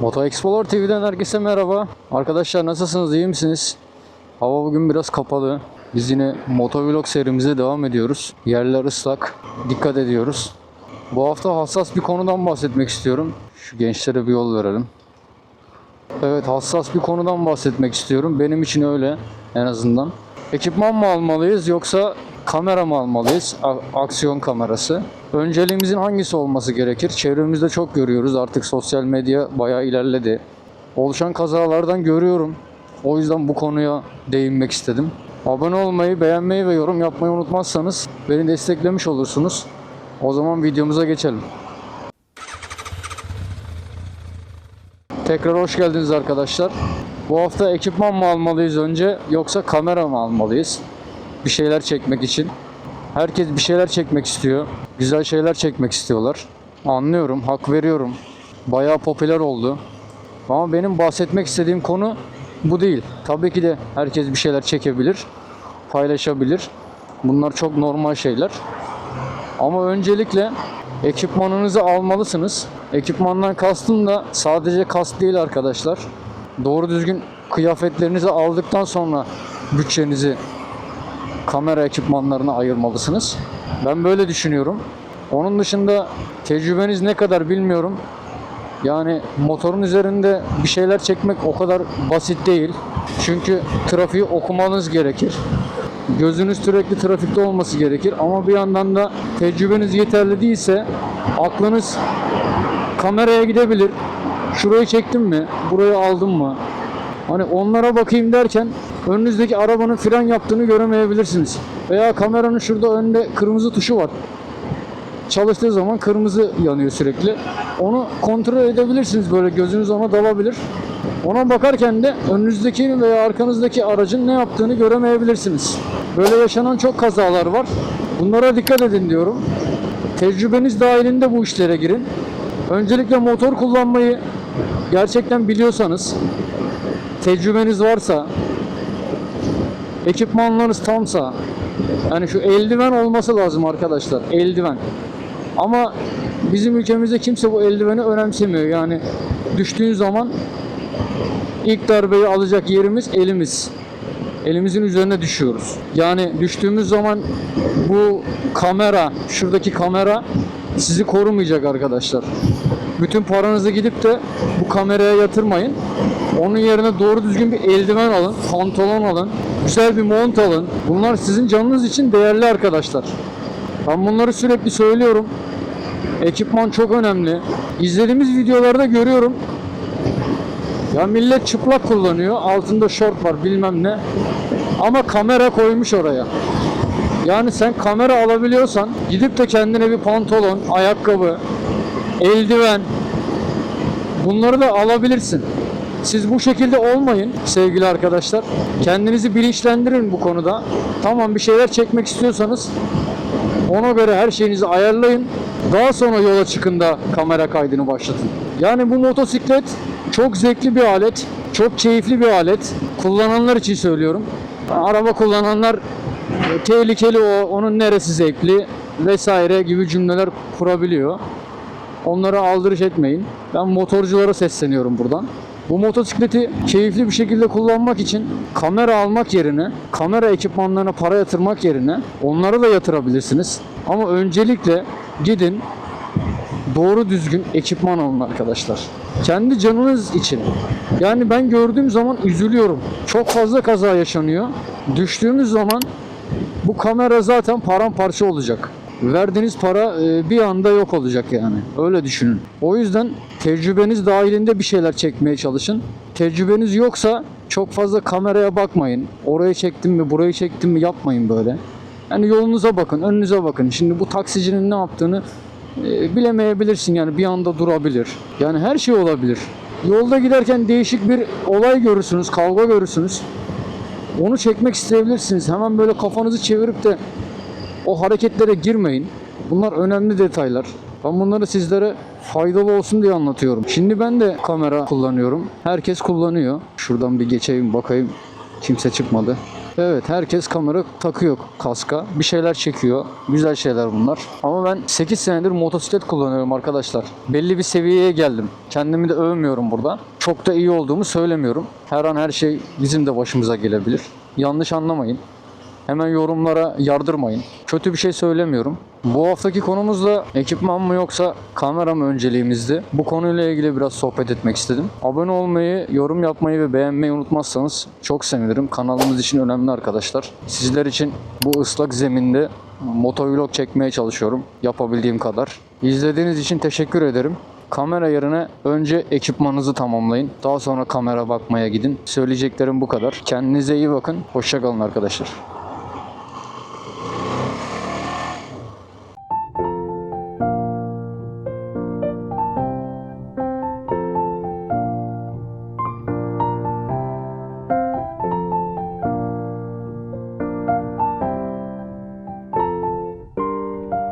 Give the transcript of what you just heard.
Moto Explorer TV'den herkese merhaba. Arkadaşlar nasılsınız? iyi misiniz? Hava bugün biraz kapalı. Biz yine motovlog serimize devam ediyoruz. Yerler ıslak. Dikkat ediyoruz. Bu hafta hassas bir konudan bahsetmek istiyorum. Şu gençlere bir yol verelim. Evet hassas bir konudan bahsetmek istiyorum. Benim için öyle en azından. Ekipman mı almalıyız yoksa kamera mı almalıyız? A- aksiyon kamerası. Önceliğimizin hangisi olması gerekir? Çevremizde çok görüyoruz. Artık sosyal medya bayağı ilerledi. Oluşan kazalardan görüyorum. O yüzden bu konuya değinmek istedim. Abone olmayı, beğenmeyi ve yorum yapmayı unutmazsanız beni desteklemiş olursunuz. O zaman videomuza geçelim. Tekrar hoş geldiniz arkadaşlar. Bu hafta ekipman mı almalıyız önce yoksa kamera mı almalıyız? Bir şeyler çekmek için. Herkes bir şeyler çekmek istiyor. Güzel şeyler çekmek istiyorlar. Anlıyorum, hak veriyorum. Bayağı popüler oldu. Ama benim bahsetmek istediğim konu bu değil. Tabii ki de herkes bir şeyler çekebilir, paylaşabilir. Bunlar çok normal şeyler. Ama öncelikle ekipmanınızı almalısınız. Ekipmandan kastım da sadece kask değil arkadaşlar. Doğru düzgün kıyafetlerinizi aldıktan sonra bütçenizi kamera ekipmanlarına ayırmalısınız. Ben böyle düşünüyorum. Onun dışında tecrübeniz ne kadar bilmiyorum. Yani motorun üzerinde bir şeyler çekmek o kadar basit değil. Çünkü trafiği okumanız gerekir. Gözünüz sürekli trafikte olması gerekir ama bir yandan da tecrübeniz yeterli değilse aklınız kameraya gidebilir. Şurayı çektim mi? Burayı aldım mı? Hani onlara bakayım derken önünüzdeki arabanın fren yaptığını göremeyebilirsiniz. Veya kameranın şurada önde kırmızı tuşu var. Çalıştığı zaman kırmızı yanıyor sürekli. Onu kontrol edebilirsiniz böyle gözünüz ona dalabilir. Ona bakarken de önünüzdeki veya arkanızdaki aracın ne yaptığını göremeyebilirsiniz. Böyle yaşanan çok kazalar var. Bunlara dikkat edin diyorum. Tecrübeniz dahilinde bu işlere girin. Öncelikle motor kullanmayı gerçekten biliyorsanız, tecrübeniz varsa, ekipmanlarınız tamsa, yani şu eldiven olması lazım arkadaşlar, eldiven. Ama bizim ülkemizde kimse bu eldiveni önemsemiyor. Yani düştüğün zaman ilk darbeyi alacak yerimiz elimiz. Elimizin üzerine düşüyoruz. Yani düştüğümüz zaman bu kamera, şuradaki kamera sizi korumayacak arkadaşlar. Bütün paranızı gidip de bu kameraya yatırmayın. Onun yerine doğru düzgün bir eldiven alın, pantolon alın, güzel bir mont alın. Bunlar sizin canınız için değerli arkadaşlar. Ben bunları sürekli söylüyorum. Ekipman çok önemli. İzlediğimiz videolarda görüyorum. Ya millet çıplak kullanıyor. Altında şort var bilmem ne. Ama kamera koymuş oraya. Yani sen kamera alabiliyorsan gidip de kendine bir pantolon, ayakkabı, eldiven bunları da alabilirsin. Siz bu şekilde olmayın sevgili arkadaşlar. Kendinizi bilinçlendirin bu konuda. Tamam bir şeyler çekmek istiyorsanız ona göre her şeyinizi ayarlayın. Daha sonra yola çıkın da kamera kaydını başlatın. Yani bu motosiklet çok zevkli bir alet, çok keyifli bir alet. Kullananlar için söylüyorum. Araba kullananlar tehlikeli o, onun neresi zevkli vesaire gibi cümleler kurabiliyor. Onlara aldırış etmeyin. Ben motorculara sesleniyorum buradan. Bu motosikleti keyifli bir şekilde kullanmak için kamera almak yerine, kamera ekipmanlarına para yatırmak yerine onlara da yatırabilirsiniz. Ama öncelikle gidin doğru düzgün ekipman alın arkadaşlar. Kendi canınız için. Yani ben gördüğüm zaman üzülüyorum. Çok fazla kaza yaşanıyor. Düştüğümüz zaman bu kamera zaten paramparça olacak. Verdiğiniz para e, bir anda yok olacak yani. Öyle düşünün. O yüzden tecrübeniz dahilinde bir şeyler çekmeye çalışın. Tecrübeniz yoksa çok fazla kameraya bakmayın. Oraya çektim mi, burayı çektim mi yapmayın böyle. Yani yolunuza bakın, önünüze bakın. Şimdi bu taksicinin ne yaptığını e, bilemeyebilirsin yani bir anda durabilir. Yani her şey olabilir. Yolda giderken değişik bir olay görürsünüz, kavga görürsünüz. Onu çekmek isteyebilirsiniz. Hemen böyle kafanızı çevirip de o hareketlere girmeyin. Bunlar önemli detaylar. Ben bunları sizlere faydalı olsun diye anlatıyorum. Şimdi ben de kamera kullanıyorum. Herkes kullanıyor. Şuradan bir geçeyim bakayım. Kimse çıkmadı. Evet herkes kamera takıyor kaska. Bir şeyler çekiyor. Güzel şeyler bunlar. Ama ben 8 senedir motosiklet kullanıyorum arkadaşlar. Belli bir seviyeye geldim. Kendimi de övmüyorum burada. Çok da iyi olduğumu söylemiyorum. Her an her şey bizim de başımıza gelebilir. Yanlış anlamayın. Hemen yorumlara yardırmayın. Kötü bir şey söylemiyorum. Bu haftaki konumuz da ekipman mı yoksa kamera mı önceliğimizdi. Bu konuyla ilgili biraz sohbet etmek istedim. Abone olmayı, yorum yapmayı ve beğenmeyi unutmazsanız çok sevinirim. Kanalımız için önemli arkadaşlar. Sizler için bu ıslak zeminde motovlog çekmeye çalışıyorum. Yapabildiğim kadar. İzlediğiniz için teşekkür ederim. Kamera yerine önce ekipmanınızı tamamlayın. Daha sonra kamera bakmaya gidin. Söyleyeceklerim bu kadar. Kendinize iyi bakın. Hoşçakalın arkadaşlar.